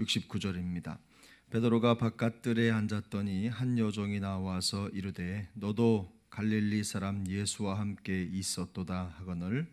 69절입니다. 베드로가 바깥들에 앉았더니 한 여종이 나와서 이르되 너도 갈릴리 사람 예수와 함께 있었도다 하거늘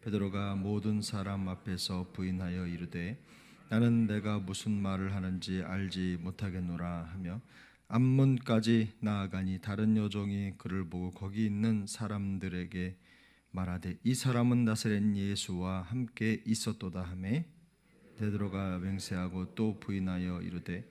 베드로가 모든 사람 앞에서 부인하여 이르되 나는 내가 무슨 말을 하는지 알지 못하겠노라 하며 앞문까지 나아가니 다른 여종이 그를 보고 거기 있는 사람들에게 말하되 이 사람은 나사렛 예수와 함께 있었도다 하매 베드로가 맹세하고 또 부인하여 이르되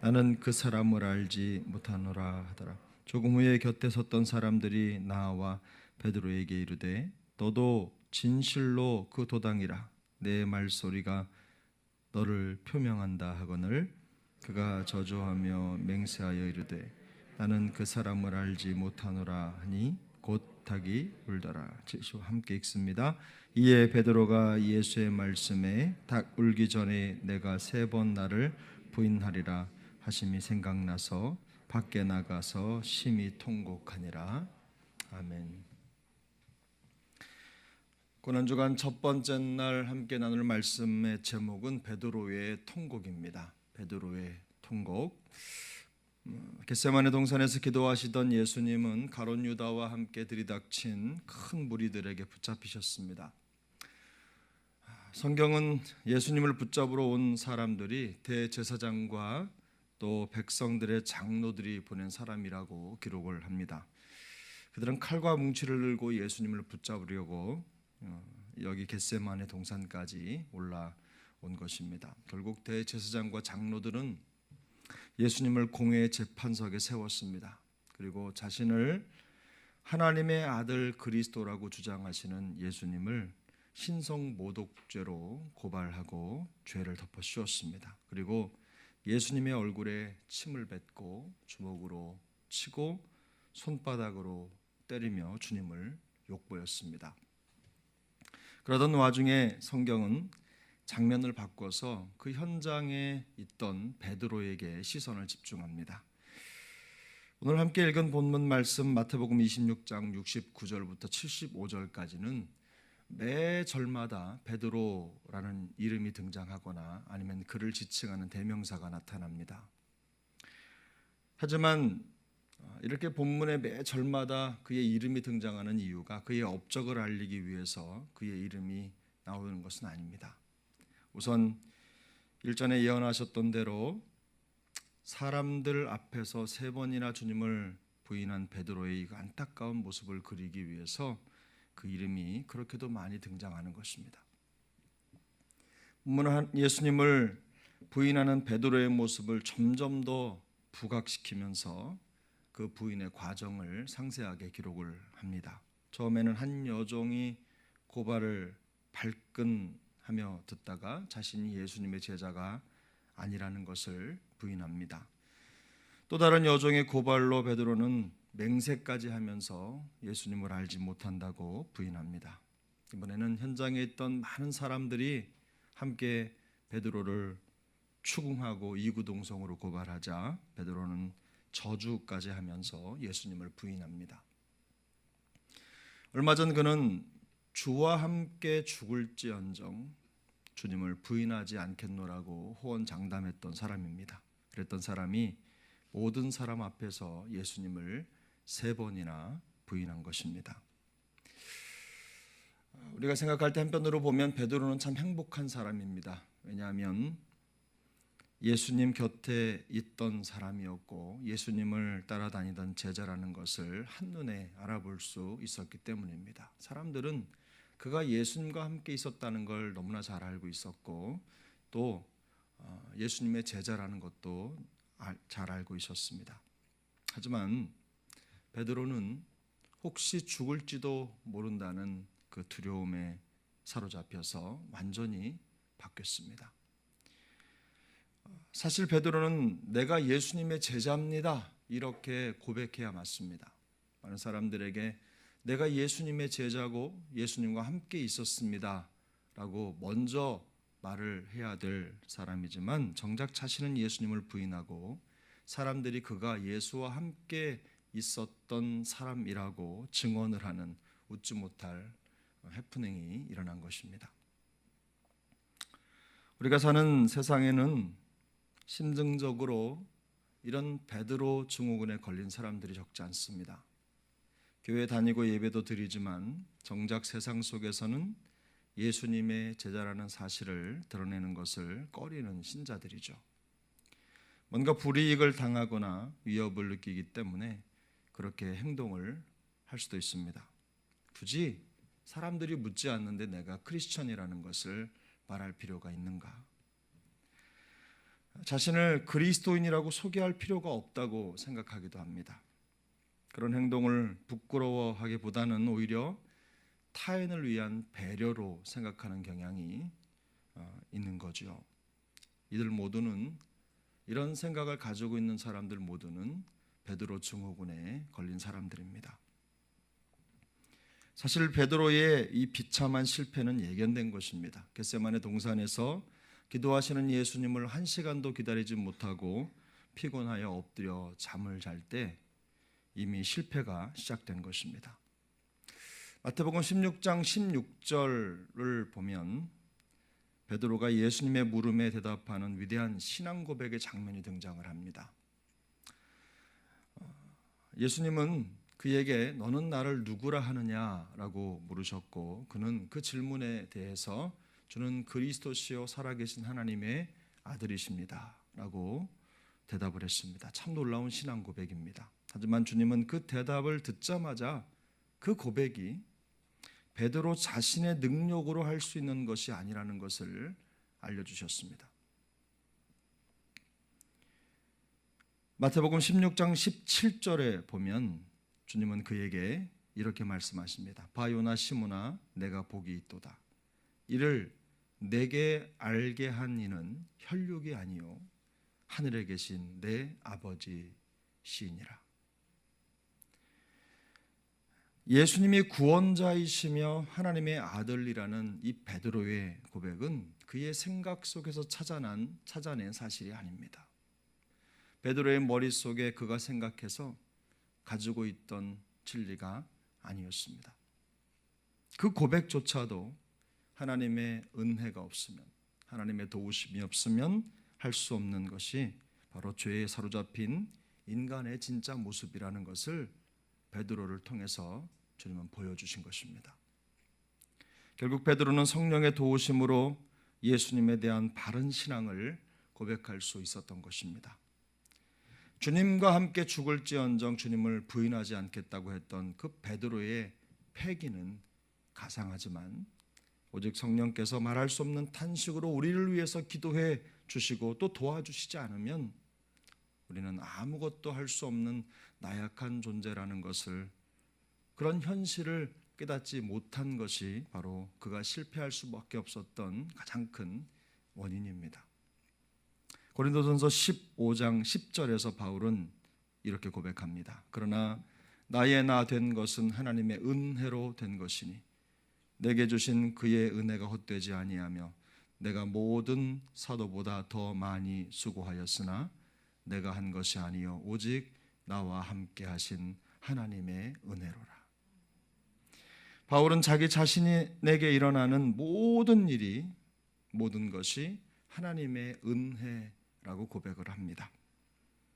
나는 그 사람을 알지 못하노라 하더라. 조금 후에 곁에 섰던 사람들이 나와 베드로에게 이르되 너도 진실로 그 도당이라. 내 말소리가 너를 표명한다 하거늘 그가 저주하며 맹세하여 이르되 나는 그 사람을 알지 못하노라 하니 곧 닭이 울더라. 70 함께 읽습니다. 이에 베드로가 예수의 말씀에 닭 울기 전에 내가 세 번 나를 부인하리라 하심이 생각나서 밖에 나가서 심히 통곡하니라. 아멘. 고난 주간 첫 번째 날 함께 나눌 말씀의 제목은 베드로의 통곡입니다. 베드로의 통곡. 음, 겟세마네 동산에서 기도하시던 예수님은 가론 유다와 함께 들이닥친 큰 무리들에게 붙잡히셨습니다. 성경은 예수님을 붙잡으러 온 사람들이 대제사장과 또 백성들의 장로들이 보낸 사람이라고 기록을 합니다. 그들은 칼과 뭉치를 들고 예수님을 붙잡으려고 어, 여기 겟세마네 동산까지 올라온 것입니다. 결국 대제사장과 장로들은 예수님을 공회의 재판석에 세웠습니다. 그리고 자신을 하나님의 아들 그리스도라고 주장하시는 예수님을 신성 모독죄로 고발하고 죄를 덮어 씌웠습니다. 그리고 예수님의 얼굴에 침을 뱉고 주먹으로 치고 손바닥으로 때리며 주님을 욕보였습니다. 그러던 와중에 성경은 장면을 바꿔서 그 현장에 있던 베드로에게 시선을 집중합니다. 오늘 함께 읽은 본문 말씀 마태복음 26장 69절부터 75절까지는 매 절마다 베드로라는 이름이 등장하거나 아니면 그를 지칭하는 대명사가 나타납니다. 하지만 어, 이렇게 본문의 매 절마다 그의 이름이 등장하는 이유가 그의 업적을 알리기 위해서 그의 이름이 나오는 것은 아닙니다. 우선 일전에 예언하셨던 대로 사람들 앞에서 세 번이나 주님을 부인한 베드로의 이 안타까운 모습을 그리기 위해서 그 이름이 그렇게도 많이 등장하는 것입니다. 본문은 예수님을 부인하는 베드로의 모습을 점점 더 부각시키면서 그 부인의 과정을 상세하게 기록을 합니다. 처음에는 한 여종이 고발을 발끈 하며 듣다가 자신이 예수님의 제자가 아니라는 것을 부인합니다. 또 다른 여종의 고발로 베드로는 맹세까지 하면서 예수님을 알지 못한다고 부인합니다. 이번에는 현장에 있던 많은 사람들이 함께 베드로를 추궁하고 이구동성으로 고발하자 베드로는 저주까지 하면서 예수님을 부인합니다. 얼마 전 그는 주와 함께 죽을지언정 주님을 부인하지 않겠노라고 호언장담했던 사람입니다. 그랬던 사람이 모든 사람 앞에서 예수님을 세 번이나 부인한 것입니다. 우리가 생각할 때 한편으로 보면 베드로는 참 행복한 사람입니다. 왜냐하면 예수님 곁에 있던 사람이었고 예수님을 따라다니던 제자라는 것을 한눈에 알아볼 수 있었기 때문입니다. 사람들은 그가 예수님과 함께 있었다는 걸 너무나 잘 알고 있었고 또 어, 예수님의 제자라는 것도 잘 알고 있었습니다. 하지만 베드로는 혹시 죽을지도 모른다는 그 두려움에 사로잡혀서 완전히 바뀌었습니다. 사실 베드로는 내가 예수님의 제자입니다. 이렇게 고백해야 맞습니다. 많은 사람들에게 내가 예수님의 제자고 예수님과 함께 있었습니다. 라고 먼저 말을 해야 될 사람이지만 정작 자신은 예수님을 부인하고 사람들이 그가 예수와 함께 있었던 사람이라고 증언을 하는 웃지 못할 해프닝이 일어난 것입니다. 우리가 사는 세상에는 심증적으로 이런 베드로 증후군에 걸린 사람들이 적지 않습니다. 교회 다니고 예배도 드리지만 정작 세상 속에서는 예수님의 제자라는 사실을 드러내는 것을 꺼리는 신자들이죠. 뭔가 불이익을 당하거나 위협을 느끼기 때문에 그렇게 행동을 할 수도 있습니다. 굳이 사람들이 묻지 않는데 내가 크리스천이라는 것을 말할 필요가 있는가? 자신을 그리스도인이라고 소개할 필요가 없다고 생각하기도 합니다. 그런 행동을 부끄러워하기보다는 오히려 타인을 위한 배려로 생각하는 경향이 어, 있는 거죠. 이들 모두는 이런 생각을 가지고 있는 사람들 모두는 베드로 증후군에 걸린 사람들입니다. 사실 베드로의 이 비참한 실패는 예견된 것입니다. 겟세만의 동산에서 기도하시는 예수님을 한 시간도 기다리지 못하고 피곤하여 엎드려 잠을 잘 때 이미 실패가 시작된 것입니다. 마태복음 16장 16절을 보면 베드로가 예수님의 물음에 대답하는 위대한 신앙 고백의 장면이 등장을 합니다. 예수님은 그에게 너는 나를 누구라 하느냐라고 물으셨고 그는 그 질문에 대해서 주는 그리스도시요 살아계신 하나님의 아들이십니다라고 대답을 했습니다. 참 놀라운 신앙 고백입니다. 하지만 주님은 그 대답을 듣자마자 그 고백이 베드로 자신의 능력으로 할 수 있는 것이 아니라는 것을 알려주셨습니다. 마태복음 16장 17절에 보면 주님은 그에게 이렇게 말씀하십니다. 바요나 시므나 내가 복이 있도다. 이를 내게 알게 한 이는 혈육이 아니요 하늘에 계신 내 아버지시니라. 예수님이 구원자이시며 하나님의 아들이라는 이 베드로의 고백은 그의 생각 속에서 찾아난 찾아낸 사실이 아닙니다. 베드로의 머릿속에 그가 생각해서 가지고 있던 진리가 아니었습니다. 그 고백조차도 하나님의 은혜가 없으면 하나님의 도우심이 없으면 할 수 없는 것이 바로 죄에 사로잡힌 인간의 진짜 모습이라는 것을 베드로를 통해서 주님은 보여주신 것입니다. 결국 베드로는 성령의 도우심으로 예수님에 대한 바른 신앙을 고백할 수 있었던 것입니다. 주님과 함께 죽을지언정 주님을 부인하지 않겠다고 했던 그 베드로의 패기는 가상하지만 오직 성령께서 말할 수 없는 탄식으로 우리를 위해서 기도해 주시고 또 도와주시지 않으면 우리는 아무것도 할 수 없는 나약한 존재라는 것을 그런 현실을 깨닫지 못한 것이 바로 그가 실패할 수밖에 없었던 가장 큰 원인입니다. 고린도전서 15장 10절에서 바울은 이렇게 고백합니다. 그러나 나의 나 된 것은 하나님의 은혜로 된 것이니 내게 주신 그의 은혜가 헛되지 아니하며 내가 모든 사도보다 더 많이 수고하였으나 내가 한 것이 아니요 오직 나와 함께 하신 하나님의 은혜로라. 바울은 자기 자신이 내게 일어나는 모든 일이 모든 것이 하나님의 은혜 라고 고백을 합니다.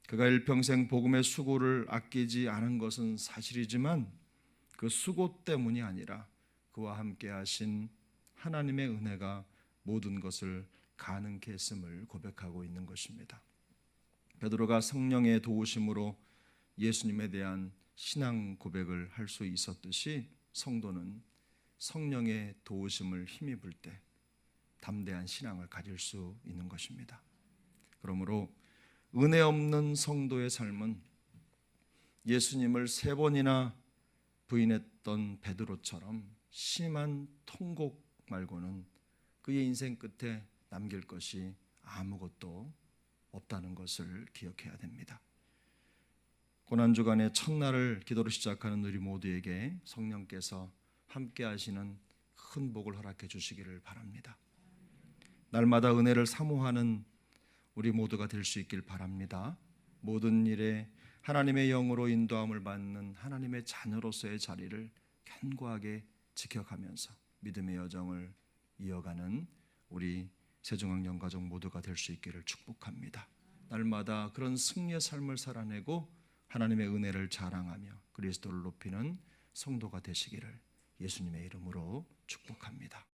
그가 일평생 복음의 수고를 아끼지 않은 것은 사실이지만 그 수고 때문이 아니라 그와 함께 하신 하나님의 은혜가 모든 것을 가능케 했음을 고백하고 있는 것입니다. 베드로가 성령의 도우심으로 예수님에 대한 신앙 고백을 할 수 있었듯이 성도는 성령의 도우심을 힘입을 때 담대한 신앙을 가질 수 있는 것입니다. 그러므로 은혜 없는 성도의 삶은 예수님을 세 번이나 부인했던 베드로처럼 심한 통곡 말고는 그의 인생 끝에 남길 것이 아무것도 없다는 것을 기억해야 됩니다. 고난 주간의 첫날을 기도로 시작하는 우리 모두에게 성령께서 함께 하시는 큰 복을 허락해 주시기를 바랍니다. 날마다 은혜를 사모하는 우리 모두가 될 수 있길 바랍니다. 모든 일에 하나님의 영으로 인도함을 받는 하나님의 자녀로서의 자리를 견고하게 지켜가면서 믿음의 여정을 이어가는 우리 세종학 영가족 모두가 될 수 있기를 축복합니다. 날마다 그런 승리의 삶을 살아내고 하나님의 은혜를 자랑하며 그리스도를 높이는 성도가 되시기를 예수님의 이름으로 축복합니다.